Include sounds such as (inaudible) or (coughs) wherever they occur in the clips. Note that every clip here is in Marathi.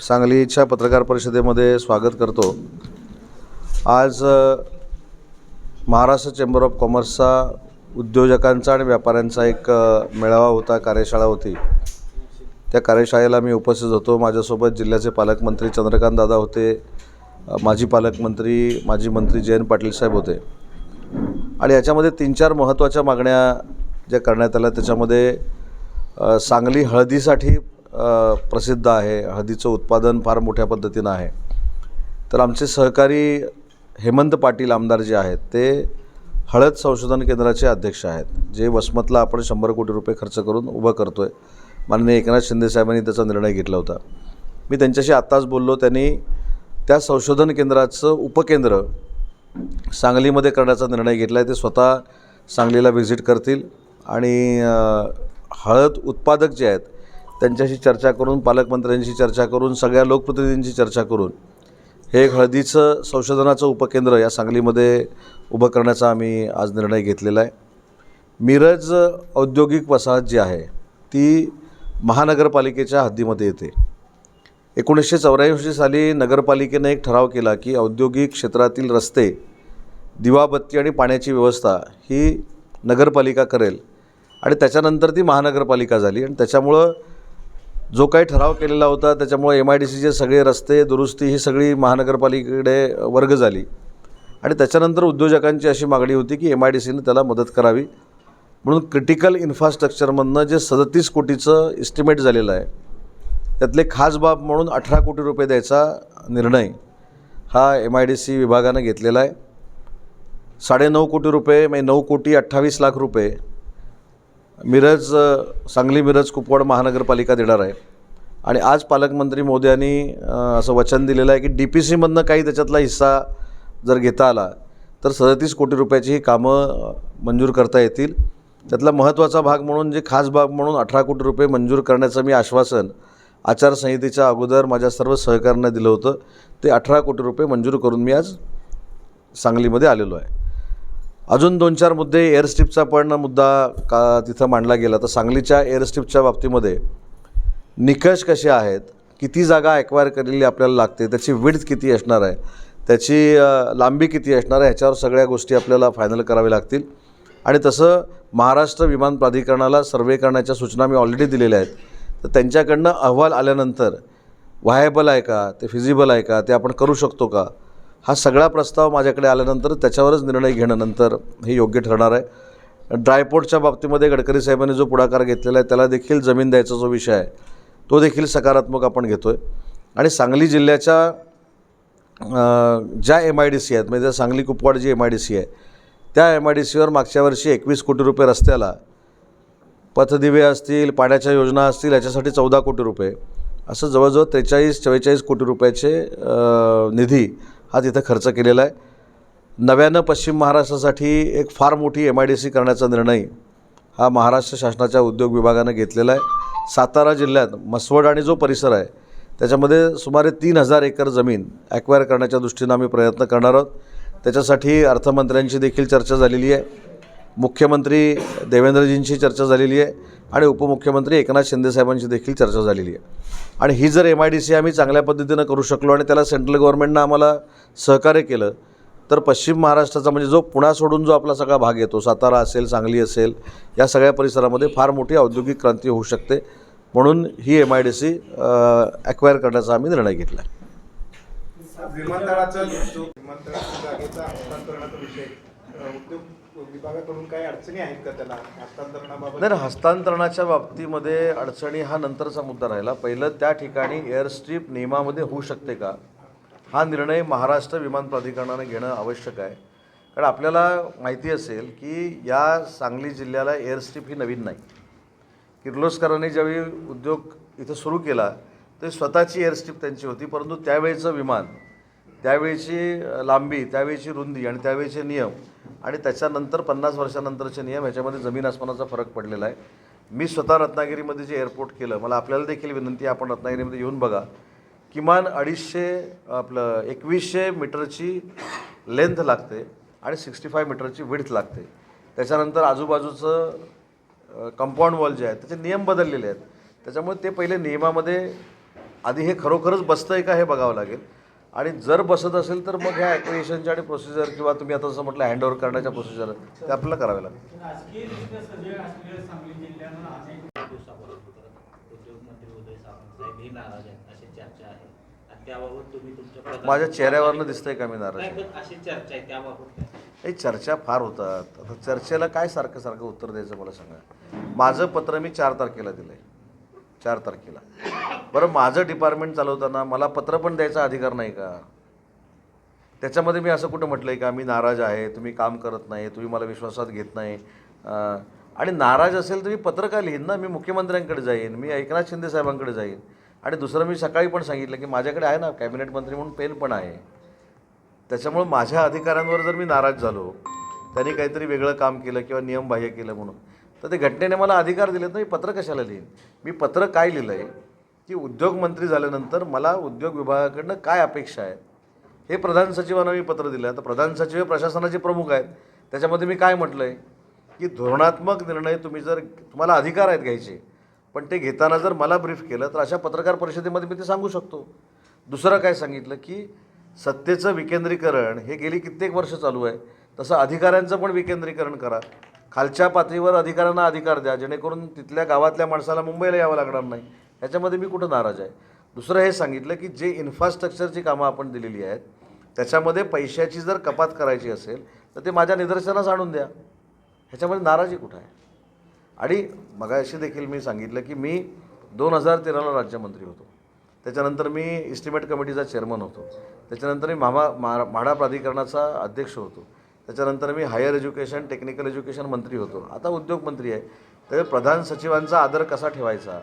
सांगलीच्या पत्रकार परिषदेमध्ये स्वागत करतो. आज महाराष्ट्र चेंबर ऑफ कॉमर्सचा उद्योजकांचा आणि व्यापाऱ्यांचा एक मेळावा होता कार्यशाळा होती. त्या कार्यशाळेला मी उपस्थित होतो. माझ्यासोबत जिल्ह्याचे पालकमंत्री चंद्रकांत दादा होते. माजी पालकमंत्री माजी मंत्री जयंत पाटील साहेब होते. आणि याच्यामध्ये तीन चार महत्त्वाच्या मागण्या ज्या करण्यात आल्या त्याच्यामध्ये सांगली हळदीसाठी प्रसिद्ध आहे. हळदीचं उत्पादन फार मोठ्या पद्धतीनं आहे. तर आमचे सहकारी हेमंत पाटील आमदार जे आहेत ते हळद संशोधन केंद्राचे अध्यक्ष आहेत. जे वसमतला आपण शंभर कोटी रुपये खर्च करून उभं करतो आहे माननीय एकनाथ शिंदेसाहेबांनी त्याचा निर्णय घेतला होता. मी त्यांच्याशी आत्ताच बोललो. त्यांनी त्या संशोधन केंद्राचं उपकेंद्र सांगलीमध्ये करण्याचा निर्णय घेतला आहे ते स्वतः सांगलीला व्हिजिट करतील. आणि हळद उत्पादक जे आहेत त्यांच्याशी चर्चा करून पालकमंत्र्यांशी चर्चा करून सगळ्या लोकप्रतिनिधींशी चर्चा करून हे एक हळदीचं संशोधनाचं उपकेंद्र या सांगलीमध्ये उभं करण्याचा आम्ही आज निर्णय घेतलेला आहे. मिरज औद्योगिक वसाहत जी आहे ती महानगरपालिकेच्या हद्दीमध्ये येते. एकोणीसशे चौऱ्याऐंशी साली नगरपालिकेने एक ठराव केला की औद्योगिक क्षेत्रातील रस्ते दिवाबत्ती आणि पाण्याची व्यवस्था ही नगरपालिका करेल आणि त्याच्यानंतर ती महानगरपालिका झाली आणि त्याच्यामुळं जो काही ठराव केलेला होता त्याच्यामुळे एम आय डी सीचे सगळे रस्ते दुरुस्ती ही सगळी महानगरपालिकेकडे वर्ग झाली. आणि त्याच्यानंतर उद्योजकांची अशी मागणी होती की एम आय डी सीनं त्याला मदत करावी. म्हणून क्रिटिकल इन्फ्रास्ट्रक्चरमधनं जे सदतीस कोटीचं इस्टिमेट झालेलं आहे त्यातले खास बाब म्हणून अठरा कोटी रुपये द्यायचा निर्णय हा एम आय डी सी विभागानं घेतलेला आहे. साडेनऊ कोटी रुपये म्हणजे नऊ कोटी अठ्ठावीस लाख रुपये मिरज सांगली मिरज कुपवाड महानगरपालिका देणार आहे. आणि आज पालकमंत्री मोदयांनी असं वचन दिलेलं आहे की डी पी सीमधनं काही त्याच्यातला हिस्सा जर घेता आला तर सदतीस कोटी रुपयाची ही कामं मंजूर करता येतील. त्यातला महत्त्वाचा भाग म्हणून जे खास भाग म्हणून अठरा कोटी रुपये मंजूर करण्याचं मी आश्वासन आचारसंहितेच्या अगोदर माझ्या सर्व सहकाऱ्यांना दिलं होतं. ते अठरा कोटी रुपये मंजूर करून मी आज सांगलीमध्ये आलेलो आहे. अजून दोन चार मुद्दे एअरस्ट्रिपचा पण मुद्दा का तिथं मांडला गेला. तर सांगलीच्या एअरस्ट्रिपच्या बाबतीमध्ये निकष कसे आहेत? किती जागा ॲक्वायर केलेली आपल्याला लागते? त्याची विड्थ किती असणार आहे? त्याची लांबी किती असणार आहे? ह्याच्यावर सगळ्या गोष्टी आपल्याला फायनल कराव्या लागतील. आणि तसं महाराष्ट्र विमान प्राधिकरणाला सर्वे करण्याच्या सूचना मी ऑलरेडी दिलेल्या आहेत. तर त्यांच्याकडनं अहवाल आल्यानंतर व्हायबल आहे का? ते फिजिबल आहे का? ते आपण करू शकतो का? हा सगळा प्रस्ताव माझ्याकडे आल्यानंतर त्याच्यावरच निर्णय घेणं नंतर हे योग्य ठरणार आहे. ड्रायपोर्टच्या बाबतीमध्ये गडकरी साहेबांनी जो पुढाकार घेतलेला आहे त्याला देखील जमीन द्यायचा जो विषय आहे तो देखील सकारात्मक आपण घेतो आहे आणि सांगली जिल्ह्याच्या ज्या एम आय डी सी आहेत म्हणजे ज्या सांगली कुपवाड जी एम आय डी सी आहे त्या एम आय डी सीवर मागच्या वर्षी एकवीस कोटी रुपये रस्त्याला पथदिवे असतील पाण्याच्या योजना असतील याच्यासाठी चौदा कोटी रुपये असं जवळजवळ त्रेचाळीस चव्वेचाळीस कोटी रुपयाचे निधी हा तिथं खर्च केलेला आहे. नव्यानं पश्चिम महाराष्ट्रासाठी एक फार मोठी एम आय डी सी करण्याचा निर्णय हा महाराष्ट्र शासनाच्या उद्योग विभागानं घेतलेला आहे. सातारा जिल्ह्यात मसवड आणि जो परिसर आहे त्याच्यामध्ये सुमारे तीन हजार एकर जमीन ॲक्वायर करण्याच्या दृष्टीनं आम्ही प्रयत्न करणार आहोत. त्याच्यासाठी अर्थमंत्र्यांची देखील चर्चा झालेली आहे. मुख्यमंत्री देवेंद्रजींशी चर्चा झालेली आहे. आणि उपमुख्यमंत्री एकनाथ शिंदेसाहेबांची देखील चर्चा झालेली आहे. आणि ही जर एम आय डी सी आम्ही चांगल्या पद्धतीनं करू शकलो आणि त्याला सेंट्रल गव्हर्नमेंटनं आम्हाला सहकार्य केलं तर पश्चिम महाराष्ट्राचा म्हणजे जो पुणा सोडून जो आपला सगळा भाग येतो सातारा असेल सांगली असेल या सगळ्या परिसरामध्ये फार मोठी औद्योगिक क्रांती होऊ शकते. म्हणून ही M I D C acquire करण्याचा आम्ही निर्णय घेतला. विमानतळाचा विमानतळाच्या जागेचा हस्तांतरणाचा विषय उद्योग विभागाकडून काही अडचणी आहेत का त्याला? हस्तांतरणाबाबत? नाही हस्तांतरणाच्या बाबतीमध्ये अडचणी हा नंतरचा मुद्दा राहिला. पहिलं त्या ठिकाणी एअरस्ट्रीप नियमामध्ये होऊ शकते का? हा निर्णय महाराष्ट्र विमान प्राधिकरणाने घेणं आवश्यक आहे. कारण आपल्याला माहिती असेल की या सांगली जिल्ह्याला एअरस्ट्रीप ही नवीन नाही. किर्लोस्करांनी ज्यावेळी उद्योग इथं सुरू केला ते स्वतःची एअरस्ट्रीप त्यांची होती. परंतु त्यावेळेचं विमान त्यावेळीची लांबी त्यावेळीची रुंदी आणि त्यावेळीचे नियम आणि त्याच्यानंतर पन्नास वर्षानंतरचे नियम ह्याच्यामध्ये जमीन आसमानाचा फरक पडलेला आहे. मी स्वतः रत्नागिरीमध्ये जे एअरपोर्ट केलं मला आपल्याला देखील विनंती आपण रत्नागिरीमध्ये येऊन बघा. किमान अडीचशे आपलं एकवीसशे मीटरची लेंथ लागते आणि सिक्स्टी फाय मीटरची विड्थ लागते. त्याच्यानंतर आजूबाजूचं कंपाऊंड वॉल जे आहेत त्याचे नियम बदललेले आहेत. त्याच्यामुळे ते पहिले नियमामध्ये आधी हे खरोखरच बसतं आहे का हे बघावं लागेल. आणि जर बसत असेल तर मग ह्या ॲक्विएशनच्या आणि प्रोसिजर किंवा तुम्ही आता जसं म्हटलं हँडओव्हर करण्याच्या प्रोसिजर ते आपल्याला करावे लागेल माझ्या चेहऱ्यावरनं दिसतंय का मी नाराज? चर्चा फार होतात. आता चर्चेला काय सारखं सारखं उत्तर द्यायचं मला सांगा. माझं पत्र मी चार तारखेला दिलं आहे चार तारखेला. बरं माझं डिपार्टमेंट चालवताना मला पत्र पण द्यायचा अधिकार नाही का? त्याच्यामध्ये मी असं कुठं म्हटलं आहे का मी नाराज आहे तुम्ही काम करत नाही तुम्ही मला विश्वासात घेत नाही. आणि नाराज असेल तर मी पत्र का लिहीन ना? मी मुख्यमंत्र्यांकडे जाईन मी एकनाथ शिंदे साहेबांकडे जाईन. आणि दुसरं मी सकाळी पण सांगितलं की माझ्याकडे आहे ना कॅबिनेट मंत्री म्हणून पेन पण आहे. त्याच्यामुळं माझ्या अधिकाऱ्यांवर जर मी नाराज झालो त्यांनी काहीतरी वेगळं काम केलं किंवा नियमबाह्य केलं म्हणून तर ते घटनेने मला अधिकार दिलेत ना मी पत्र कशाला लिहीन? मी पत्र काय लिहिलं आहे की उद्योगमंत्री झाल्यानंतर मला उद्योग विभागाकडनं काय अपेक्षा आहेत? हे प्रधान सचिवांना मी पत्र दिलं तर प्रधान सचिव हे प्रशासनाचे प्रमुख आहेत. त्याच्यामध्ये मी काय म्हटलं आहे की धोरणात्मक निर्णय तुम्ही जर तुम्हाला अधिकार आहेत घ्यायचे पण ते घेताना जर मला ब्रीफ केलं तर अशा पत्रकार परिषदेमध्ये मी ते सांगू शकतो. दुसरं काय सांगितलं? की सत्तेचं विकेंद्रीकरण हे गेली कित्येक वर्ष चालू आहे. तसं अधिकाऱ्यांचं पण विकेंद्रीकरण करा. खालच्या पातळीवर अधिकाऱ्यांना अधिकार द्या जेणेकरून तिथल्या गावातल्या माणसाला मुंबईला यावं लागणार नाही. ह्याच्यामध्ये मी कुठं नाराज आहे? दुसरं हे सांगितलं की जे इन्फ्रास्ट्रक्चरची कामं आपण दिलेली आहेत त्याच्यामध्ये पैशाची जर कपात करायची असेल तर ते माझ्या निदर्शनास आणून द्या. ह्याच्यामध्ये नाराजी कुठं आहे? आणि मगाशी देखील मी सांगितलं की मी दोन हजार तेराला राज्यमंत्री होतो. त्याच्यानंतर मी इस्टिमेट कमिटीचा चेअरमन होतो. त्याच्यानंतर मी म्हामा म्हाडा प्राधिकरणाचा अध्यक्ष होतो. त्याच्यानंतर मी हायर एज्युकेशन टेक्निकल एज्युकेशन मंत्री होतो. आता उद्योगमंत्री आहे. तर प्रधान सचिवांचा आदर कसा ठेवायचा?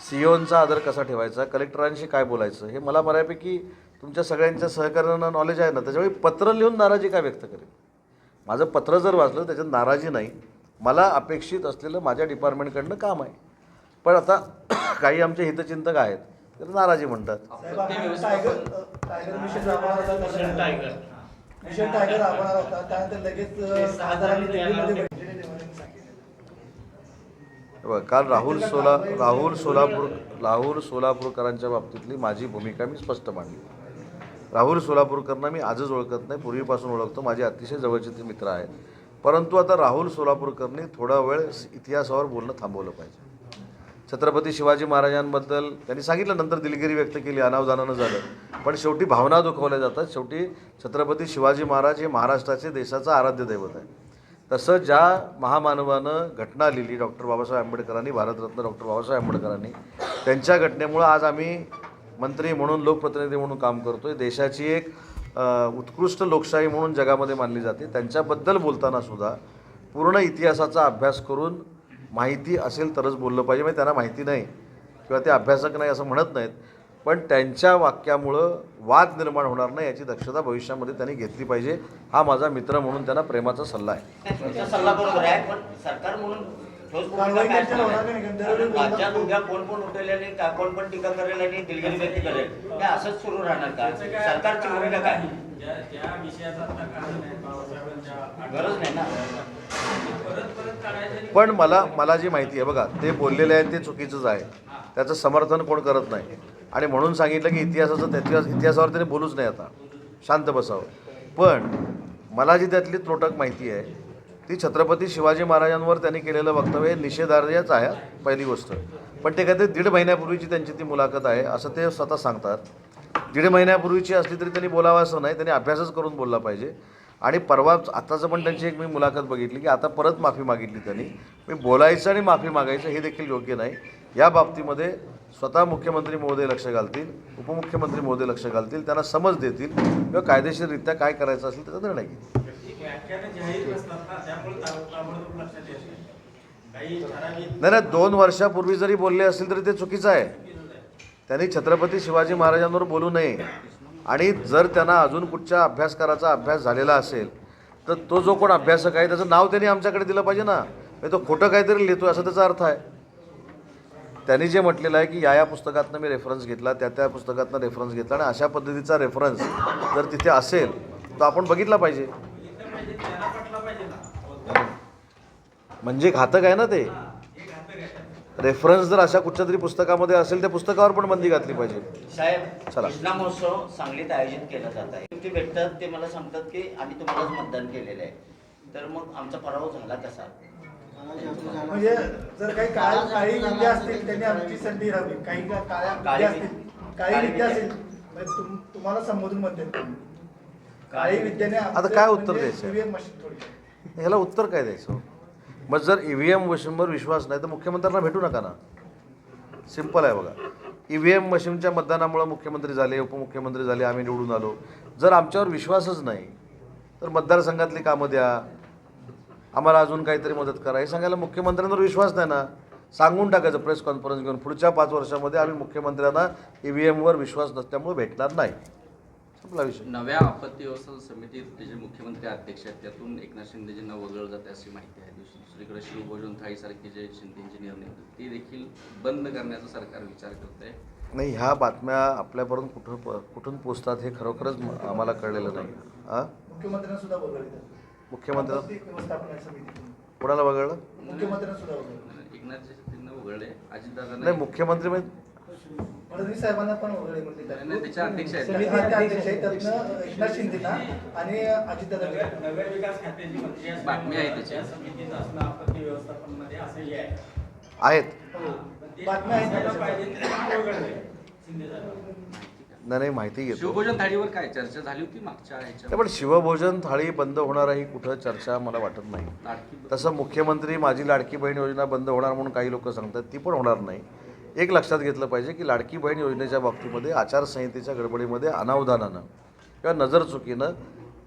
सी ओनचा आदर कसा ठेवायचा? कलेक्टरांशी काय बोलायचं? हे मला बऱ्यापैकी तुमच्या सगळ्यांच्या सहकार्यानं नॉलेज आहे ना त्याच्यामुळे पत्र लिहून नाराजी काय व्यक्त करेल? माझं पत्र जर वाचलं त्याच्यात नाराजी नाही. मला अपेक्षित असलेलं माझ्या डिपार्टमेंटकडनं काम आहे. पण आता (coughs) काही आमचे हितचिंतक आहेत तर नाराजी म्हणतात. टायगर होता. त्यानंतर लगेच खासदारांनी काल राहुल सोला राहुल सोलापूर राहुल सोलापूरकरांच्या बाबतीतली माझी भूमिका मी स्पष्ट मांडली. राहुल सोलापूरकरांना मी आजच ओळखत नाही पूर्वीपासून ओळखतो. माझे अतिशय जवळचे ते मित्र आहेत. परंतु आता राहुल सोलापूरकरनी थोडा वेळ इतिहासावर बोलणं थांबवलं पाहिजे. छत्रपती शिवाजी महाराजांबद्दल त्यांनी सांगितलं नंतर दिलगिरी व्यक्त केली अनावधानानं झालं. पण शेवटी भावना दुखवल्या जातात. शेवटी छत्रपती शिवाजी महाराज हे महाराष्ट्राचे देशाचं आराध्य दैवत आहे. तसं ज्या महामानवानं घटना लिहिली डॉक्टर बाबासाहेब आंबेडकरांनी भारतरत्न डॉक्टर बाबासाहेब आंबेडकरांनी त्यांच्या घटनेमुळं आज आम्ही मंत्री म्हणून लोकप्रतिनिधी म्हणून काम करतोय. देशाची एक उत्कृष्ट लोकशाही म्हणून जगामध्ये मानली जाते. त्यांच्याबद्दल बोलताना सुद्धा पूर्ण इतिहासाचा अभ्यास करून माहिती असेल तरच बोललं पाहिजे. म्हणजे त्यांना माहिती नाही किंवा ते अभ्यासक नाही असं म्हणत नाहीत. पण त्यांच्या वाक्यामुळं वाद निर्माण होणार नाही याची दक्षता भविष्यामध्ये त्यांनी घेतली पाहिजे. हा माझा मित्र म्हणून त्यांना प्रेमाचा सल्ला आहे. सल्ला बरोबर आहे पण सरकार म्हणून ठोस भूमिका काय. राज्यात उद्या कोण कोण उठेल आणि का- कोण पण टीका करेल आणि दिलगिरी व्यक्त करेल. हे असंच सुरू राहणार का? त्याचं काय सरकारची कारण भूमिका काय? नाही. ज्या ज्या विषयाचं आता कारण आहे बाबासाहेबांच्या गरज नाही ना. परत परत काढायचं आणि पण मला मला जी माहिती आहे बघा ते बोललेले आहेत ते चुकीचंच आहे. त्याचं समर्थन कोण करत नाही. आणि म्हणून सांगितलं की इतिहासाचं इतिहास इतिहासावर त्याने बोलूच नाही आता. शांत बसावं. पण मला जी त्यातली त्रोटक माहिती आहे ती छत्रपती शिवाजी महाराजांवर त्यांनी केलेलं वक्तव्य हे निषेधार्हच आहे पहिली गोष्ट. पण ते काहीतरी दीड महिन्यापूर्वीची त्यांची ती मुलाखत आहे असं ते स्वतः सांगतात. दीड महिन्यापूर्वीची असली तरी त्यांनी बोलावं असं नाही त्यांनी अभ्यासच करून बोलला पाहिजे. आणि परवा आत्ताचं पण त्यांची एक मी मुलाखत बघितली की आता परत माफी मागितली त्यांनी. मी बोलायचं आणि माफी मागायचं हे देखील योग्य नाही. या बाबतीमध्ये स्वतः मुख्यमंत्री महोदय लक्ष घालतील उपमुख्यमंत्री महोदय लक्ष घालतील त्यांना समज देतील किंवा कायदेशीररित्या काय करायचं असेल त्याचा निर्णय घेतील. व्याख्यानं जाहीर नसतात ना त्यामुळे ताबडतोब लक्षात येत नाही. काही ठराविक नाही नाही दोन वर्षापूर्वी जरी बोलले असतील तरी ते चुकीचं आहे. त्यांनी छत्रपती शिवाजी महाराजांवर बोलू नये. आणि जर त्यांना अजून कुठच्या अभ्यासकाराचा अभ्यास झालेला असेल तर तो जो कोण अभ्यासक आहे त्याचं नाव त्यांनी आमच्याकडे दिलं पाहिजे ना. म्हणजे तो खोटं काहीतरी लिहितो असा त्याचा अर्थ आहे. त्यांनी जे म्हटलेलं आहे की या या पुस्तकातनं मी रेफरन्स घेतला त्या त्या पुस्तकातनं रेफरन्स घेतला आणि अशा पद्धतीचा रेफरन्स जर तिथे असेल तर आपण बघितला पाहिजे. म्हणजे घातक आहे ना ते? घातक आहे रेफरन्स जर अशा कुठच्या तरी पुस्तकामध्ये असेल त्या पुस्तकावर पण बंदी घातली पाहिजे. साहेब चला. कृष्णा महोत्सव सांगलीत आयोजित केला जात आहे. ते भेटतात ते मला सांगतात की आम्ही तुम्हालाच मतदान केलेलं आहे. तर मग आमचा पराभव झाला कसा म्हणजे जर काही काळ काळी विद्या असतील त्यांनी आमची संधी राहावी काही का- काळ्या काळी विद्या. असतील काळी काळी विद्या. तुम- तुम्हाला संबोधून म्हणते काळी विद्याने आता काय उत्तर द्यायचं? द्यायचं थोडी ह्याला उत्तर काय द्यायचं? मग जर ई व्ही एम मशीनवर विश्वास नाही तर मुख्यमंत्र्यांना भेटू नका ना. सिंपल आहे बघा. ई व्ही एम मशीनच्या मतदानामुळे मुख्यमंत्री झाले उपमुख्यमंत्री झाले आम्ही निवडून आलो. जर आमच्यावर विश्वासच नाही तर मतदारसंघातली कामं द्या. आम्हाला अजून काहीतरी मदत करा. हे सांगायला मुख्यमंत्र्यांवर विश्वास नाही ना. सांगून टाकायचं प्रेस कॉन्फरन्स घेऊन. पुढच्या पाच वर्षामध्ये आम्ही मुख्यमंत्र्यांना ई व्ही एमवर विश्वास नसल्यामुळे भेटणार नाही. संपला विषय. नव्या आपत्ती व्यवस्थापन समितीत जे मुख्यमंत्री अध्यक्ष आहेत त्यातून एकनाथ शिंदेजींना वगळलं जाते अशी माहिती आहे. दुस- दुसरीकडे शिवभोजन थाळीसारखे जे शिंदेचे निर्णय होते ते देखील बंद करण्याचा सरकार विचार करत आहे नाही ह्या बातम्या आपल्यापर्यंत कुठं प- कुठून पोचतात हे खरोखरच आम्हाला कळलेलं नाही. हां मुख्यमंत्र्यांना सुद्धा वगळले मुख्यमंत्री कोणाला वगळलं? मुख्यमंत्र्यांना सुद्धा वगळले एकनाथ शिंदेना वगळले अजितदादा नाही मुख्यमंत्री म्हणजे फडणवीस साहेबांना पण म्हणजे नाही, अध्यक्ष आहेत. समिती अध्यक्ष आहेत. त्यातनं एकनाथ शिंदेना आणि अजितदादा नगर नगर विकास खात्याची मंत्री असल्यामुळे बातमी आहे त्याची. त्या समितीत असणं आपत्ती व्यवस्थापनमध्ये असंही आहे. आहेत. पण ते बातम्या आहेत असायला त्याच्या. पाहिजे ते वगळले शिंदे साहेबांनी. नाही नाही माहिती घेतो. शिवभोजन थाळीवर काय? चर्चा झाली होती मागच्या नाही, ह्याच्या पण शिवभोजन थाळी बंद होणार ही कुठं चर्चा मला वाटत नाही. लाडकी तसं मुख्यमंत्री माझी लाडकी बहीण योजना बंद होणार म्हणून काही लोक सांगतात ती पण होणार नाही. एक लक्षात घेतलं पाहिजे की लाडकी बहीण योजनेच्या बाबतीमध्ये आचारसंहितेच्या गडबडीमध्ये अनावधानानं किंवा नजर चुकीनं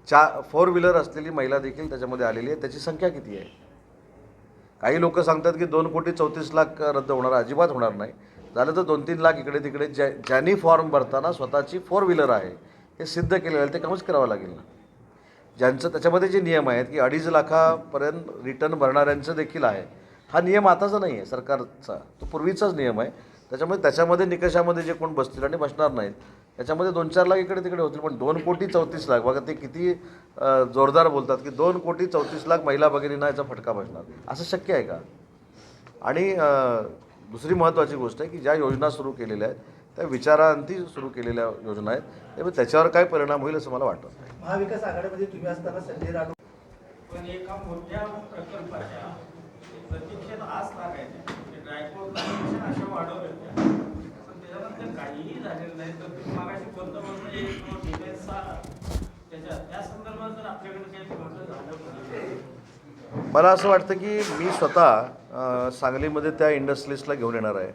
चा फोर व्हीलर असलेली महिला देखील त्याच्यामध्ये आलेली आहे. त्याची संख्या किती आहे? काही लोक सांगतात की दोन कोटी चौतीस लाख रद्द होणार अजिबात होणार नाही. झालं तर दोन तीन लाख इकडे तिकडे ज्या ज्यांनी फॉर्म भरताना स्वतःची फोर व्हीलर आहे हे सिद्ध केलेलं आहे ते कामच करावं लागेल ना? ज्यांचं त्याच्यामध्ये जे नियम आहेत की अडीच लाखापर्यंत रिटर्न भरणाऱ्यांचं देखील आहे हा नियम आताचा नाही आहे सरकारचा. तो पूर्वीचाच नियम आहे. त्याच्यामुळे त्याच्यामध्ये निकषामध्ये जे कोण बसतील आणि बसणार नाहीत त्याच्यामध्ये दोन चार लाख इकडे तिकडे होतील पण दोन कोटी चौतीस लाख बघा ते किती जोरदार बोलतात की दोन कोटी चौतीस लाख महिला भगिनींना याचा फटका बसणार. असं शक्य आहे का? आणि दुसरी महत्त्वाची गोष्ट आहे की ज्या योजना सुरू केलेल्या आहेत त्या विचारांती सुरू केलेल्या योजना आहेत त्यामुळे त्याच्यावर काय परिणाम होईल असं मला वाटत नाही. महाविकास आघाडीमध्ये तुम्ही असताना संजय राठोड पण एका मोठ्या प्रकल्पाच्या प्रतीक्षेत आस लागायच्या ड्रायफ्रूट अशा वाढवल्या होत्या. पण त्याच्यानंतर काहीही झालेलं नाही. तर तुम्ही मागाशी कोणतं म्हणजे तो डिफेन्सचा त्याच्या त्या संदर्भात जर आपल्याकडे काही म्हणणं झालं मला असं वाटतं की मी स्वतः सांगलीमध्ये त्या इंडस्ट्रीजला घेऊन येणार आहे.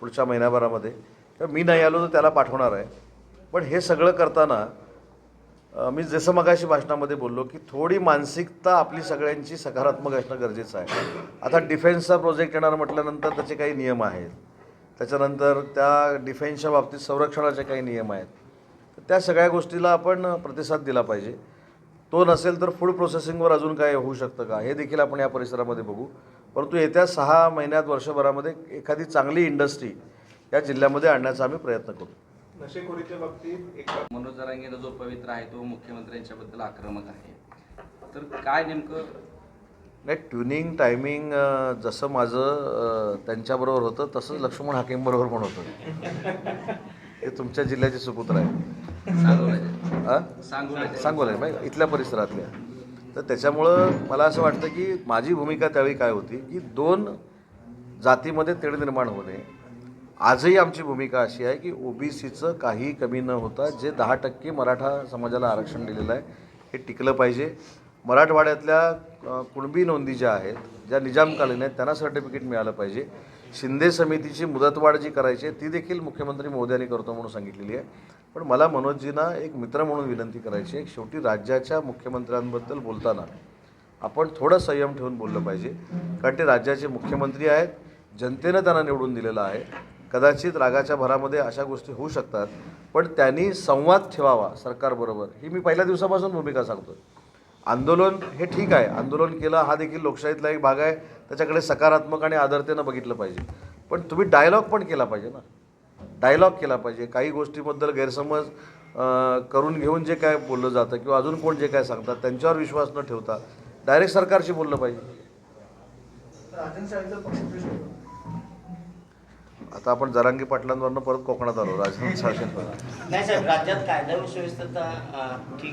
पुढच्या महिन्याभरामध्ये तर मी नाही आलो तर त्याला पाठवणार आहे. पण हे सगळं करताना मी जसं मगाशी भाषणामध्ये बोललो की थोडी मानसिकता आपली सगळ्यांची सकारात्मक असणं गरजेचं आहे. आता डिफेन्सचा प्रोजेक्ट येणार म्हटल्यानंतर त्याचे काही नियम आहेत. त्याच्यानंतर त्या डिफेन्सच्या बाबतीत संरक्षणाचे काही नियम आहेत. तर त्या सगळ्या गोष्टीला आपण प्रतिसाद दिला पाहिजे. तो नसेल तर फूड प्रोसेसिंगवर अजून काय होऊ शकतं का? हे देखील आपण या परिसरामध्ये बघू. परंतु येत्या सहा महिन्यात वर्षभरामध्ये एखादी चांगली इंडस्ट्री या जिल्ह्यामध्ये आणण्याचा आम्ही प्रयत्न करू. नशेखोरीच्या बाबतीत एक मनोज जो पवित्र आहे तो मुख्यमंत्र्यांच्याबद्दल आक्रमक आहे. तर काय नेमकं? नाही ट्युनिंग टायमिंग जसं माझं त्यांच्याबरोबर होतं तसंच लक्ष्मण हाकेमबरोबर पण होतं. हे तुमच्या जिल्ह्याचे सुपुत्र आहे सांगोला सांगोला आहे इथल्या परिसरातल्या. तर त्याच्यामुळं मला असं वाटतं की माझी भूमिका त्यावेळी काय होती की दोन जातीमध्ये तेढ निर्माण होणे आजही आमची भूमिका अशी आहे की ओबीसीचं काही कमी न होता जे दहा टक्के मराठा समाजाला आरक्षण दिलेलं आहे हे टिकलं पाहिजे. मराठवाड्यातल्या कुणबी नोंदी ज्या आहेत ज्या निजामकालीन आहेत त्यांना सर्टिफिकेट मिळालं पाहिजे. शिंदे समितीची मुदतवाढ जी करायची आहे ती देखील मुख्यमंत्री मोदी करतो म्हणून सांगितलेली आहे. पण मला मनोजजींना एक मित्र म्हणून विनंती करायची आहे शेवटी राज्याच्या मुख्यमंत्र्यांबद्दल बोलताना आपण थोडं संयम ठेवून बोललं पाहिजे. कारण ते राज्याचे मुख्यमंत्री आहेत जनतेनं त्यांना निवडून दिलेलं आहे. कदाचित रागाच्या भरामध्ये अशा गोष्टी होऊ शकतात पण त्यांनी संवाद ठेवावा सरकारबरोबर ही मी पहिल्या दिवसापासून भूमिका सांगतो आंदोलन हे ठीक आहे. आंदोलन केलं हा देखील लोकशाहीतला एक भाग आहे. त्याच्याकडे सकारात्मक आणि आदरतेनं बघितलं पाहिजे. पण तुम्ही डायलॉग पण केला पाहिजे ना. डायलॉग केला पाहिजे. काही गोष्टीबद्दल गैरसमज करून घेऊन जे काय बोललं जातं किंवा अजून कोण जे काय सांगतात त्यांच्यावर विश्वास न ठेवता डायरेक्ट सरकारशी बोललं पाहिजे. आता आपण जरांगी पाटलांवरनं परत कोकणात आलो राजस्थान शासन नाही साहेब राज्यात कायदा सुव्यवस्था ठीक